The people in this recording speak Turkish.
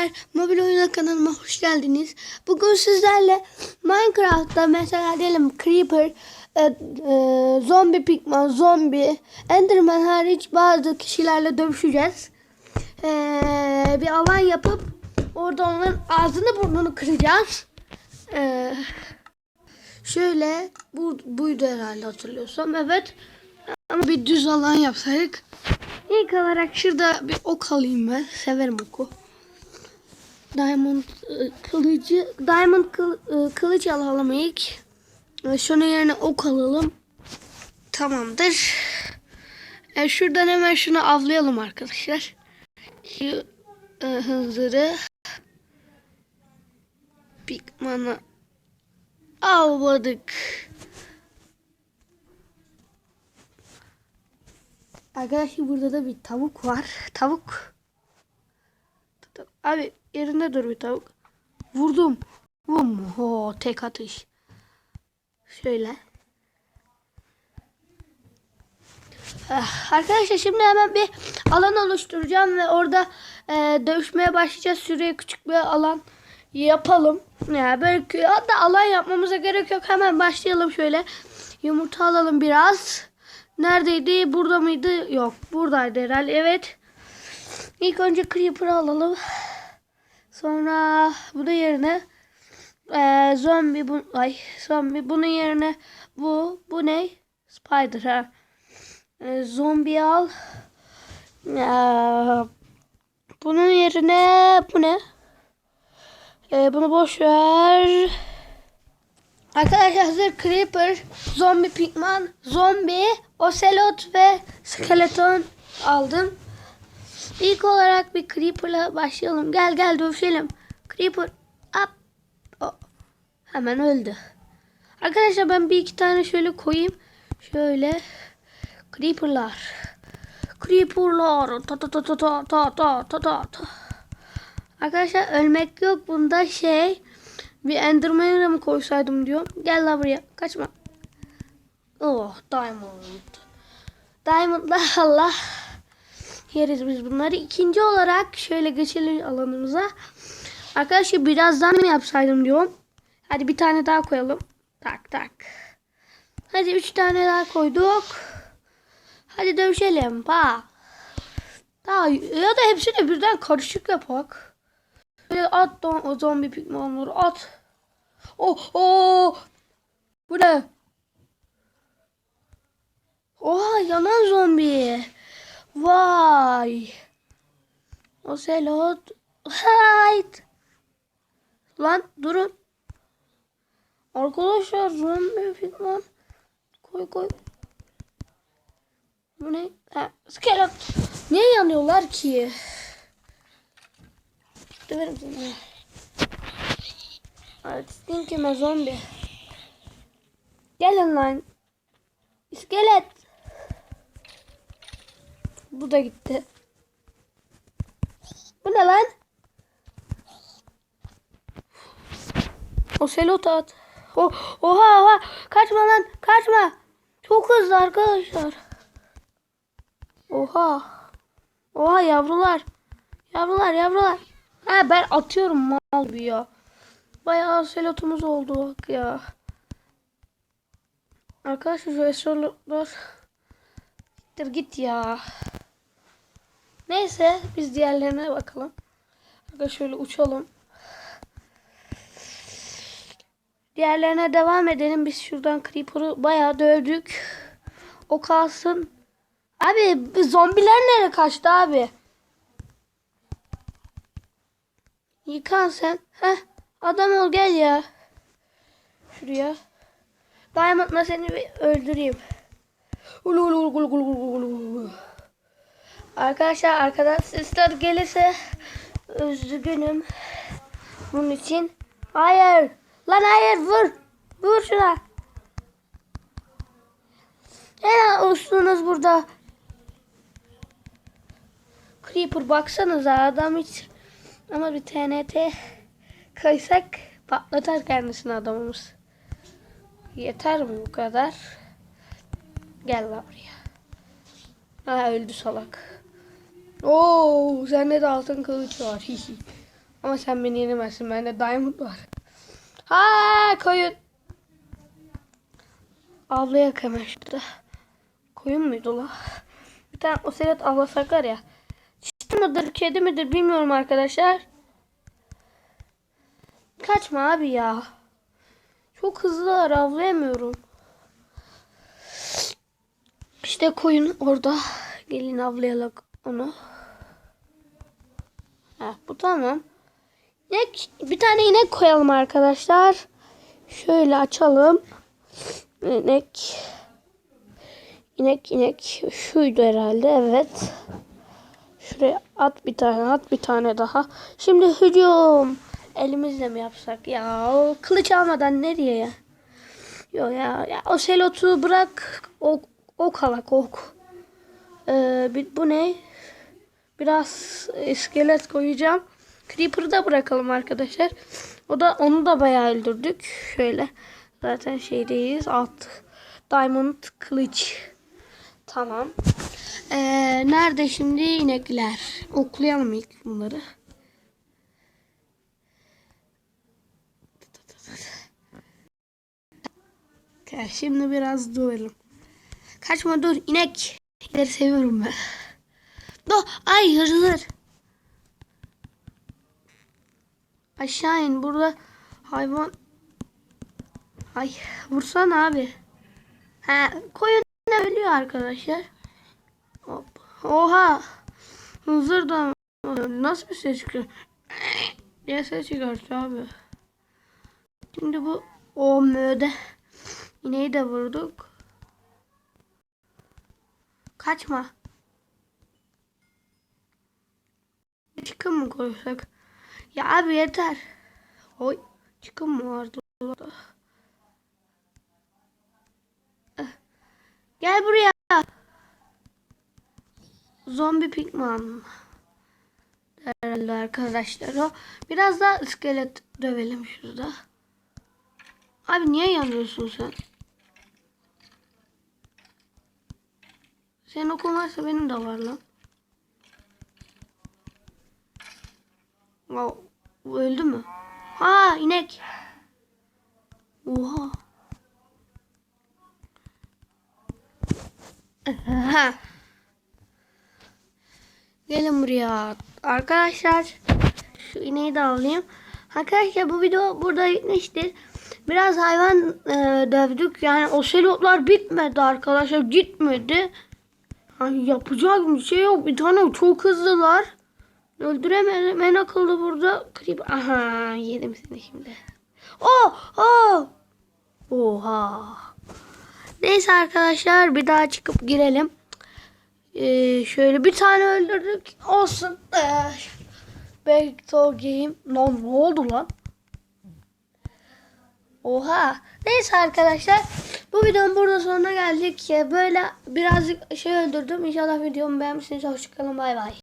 Arkadaşlar mobil oyuna kanalıma hoş geldiniz. Bugün sizlerle Minecraft'ta mesela diyelim Creeper, e, e, zombi pigman, zombi, enderman hariç bazı kişilerle dövüşeceğiz. E, bir alan yapıp orada onların ağzını burnunu kıracağız. E, şöyle bu, buydu herhalde hatırlıyorsam. Evet. Ama bir düz alan yapsaydık. İlk olarak şurada bir ok alayım ben. Severim oku. Diamond e, kılıcı, diamond kıl, e, kılıç alalım ilk. E, Şunun yerine ok alalım. Tamamdır. E, şuradan hemen şunu avlayalım arkadaşlar. Şu e, hızırı. Pigman'ı avladık. Arkadaşlar burada da bir tavuk var. Tavuk. Abi yerinde dur bir tavuk. Vurdum. Vum. Ho tek atış. Şöyle. Ah, Arkadaşlar şimdi hemen bir alan oluşturacağım ve orada e, dövüşmeye başlayacağız. Şuraya küçük bir alan yapalım. Ya böyle kö- hatta alan yapmamıza gerek yok. Hemen başlayalım şöyle. Yumurta alalım biraz. Neredeydi? Burada mıydı? Yok. Buradaydı herhalde. Evet. İlk önce Creeper alalım. Sonra bunun yerine eee zombi bu ay zombi bunun yerine bu bu ne? Spider ha. Eee, zombi al. Eee, bunun yerine bu ne? Eee, bunu boş ver. Arkadaşlar hazır Creeper, Zombi Pigman, Zombi, Ocelot ve Skeleton aldım. İlk olarak bir Creeper'la başlayalım. Gel gel dövüşelim. Creeper up. Oh. Hemen öldü. Arkadaşlar ben bir iki tane şöyle koyayım. Şöyle. Creeper'lar. Creeper'lar. Ta ta ta ta ta ta ta ta ta. Arkadaşlar ölmek yok. Bunda şey bir Enderman'e mi koysaydım diyorum. Gel la buraya. Kaçma. Oh Diamond. Diamond'la Allah. Yeriz biz bunları. İkinci olarak şöyle geçelim alanımıza. Arkadaşlar birazdan mı yapsaydım diyorum. Hadi bir tane daha koyalım. Tak tak. Hadi üç tane daha koyduk. Hadi dövüşelim. Pa. Daha ya da hepsini birden karışık yapak. Böyle at don o zombi pigmanları at. Oh oh. Bu ne? Oha yanan zombi. Vay. Ocelot. Hayt. Lan durun. Arkadaşlar zombi pigman. Koy koy. Bu ne? Ha, skelet. Niye yanıyorlar ki? Döverim seni. Evet, stinkime zombi. Gelin lan. İskelet. Bu da gitti. Bu ne lan? O selot at. Oh, oha oha. Kaçma lan. Kaçma. Çok hızlı arkadaşlar. Oha. Oha yavrular. Yavrular yavrular. Ha ben atıyorum mal gibi ya. Bayağı selotumuz oldu bak ya. Arkadaşlar şu eşyalar Gittir git ya. Neyse biz diğerlerine bakalım. Arkadaşlar şöyle uçalım. Diğerlerine devam edelim. Biz şuradan Creeper'ı bayağı dövdük. O kalsın. Abi zombiler nereye kaçtı abi? Yıkan sen. Heh. Adam ol gel ya. Şuraya. Diamond'la seni öldüreyim. Ulu ulu ulu ulu ulu ulu. Arkadaşlar arkadan sesler gelirse üzgünüm. Bunun için. Hayır. Lan hayır vur. Vur şuna. Hemen uçtunuz burada. Creeper baksanıza adam hiç ama bir TNT kaysak patlatar kendisini adamımız. Yeter mi bu kadar? Gel lan buraya. Ha öldü salak. Oo, sende de altın kılıç var. Ama sen beni yenemezsin. Bende diamond var. Ha koyun. Avlayak hemen şurada. Koyun muydu la? Bir tane oselet avlasak var ya. Çift mıdır, kedi midir bilmiyorum arkadaşlar. Kaçma abi ya. Çok hızlılar avlayamıyorum. İşte koyun orada. Gelin avlayalım onu. Ha, bu tamam. İnek, bir tane inek koyalım arkadaşlar. Şöyle açalım. İnek. İnek inek. Şuydu herhalde evet. Şuraya at bir tane at bir tane daha. Şimdi hücum. Elimizle mi yapsak ya? Kılıç almadan nereye ya? Yok ya, ya o selotu bırak. Ok, ok alak ok. Ee, bu ne? Biraz iskelet koyacağım. Creeper'ı da bırakalım arkadaşlar. O da onu da bayağı öldürdük. Şöyle. Zaten şeydeyiz. Alt diamond kılıç. Tamam. Ee, nerede şimdi inekler? Oklayalım ilk bunları. Şimdi biraz duralım. Kaçma dur inek. İnekleri seviyorum ben. Dur ay hırlar. Aşağı in burada hayvan. Ay vursana abi. Ha koyun ölüyor arkadaşlar. Hop. Oha. Hızır da nasıl bir ses çıkıyor? diye ses çıkartıyor abi. Şimdi bu o möde. İneği de vurduk. Kaçma. Çıkın mı koysak? Ya abi yeter. Oy. Çıkın mı vardı orada? Eh. Gel buraya. Zombi pigman. Herhalde arkadaşlar o. Biraz daha iskelet dövelim şurada. Abi niye yanıyorsun sen? Senin okun varsa benim de var lan. Bu öldü mü? Ha inek. Oha. Ha. Gelin buraya. Arkadaşlar şu ineği de alayım. Arkadaşlar bu video burada bitmiştir. Biraz hayvan e, dövdük. Yani o selotlar bitmedi arkadaşlar. Gitmedi. Hani yapacak bir şey yok. Bir tane çok hızlılar. Öldüremedim. En akıllı burada. Creep. Aha yedim seni şimdi. Oh! Oh! Oha. Neyse arkadaşlar bir daha çıkıp girelim. Ee, şöyle bir tane öldürdük. Olsun. Ee, game. Lan ne oldu lan? Oha. Neyse arkadaşlar. Bu videonun burada sonuna geldik. Böyle birazcık şey öldürdüm. İnşallah videomu beğenmişsiniz. Hoşçakalın. Bay bay.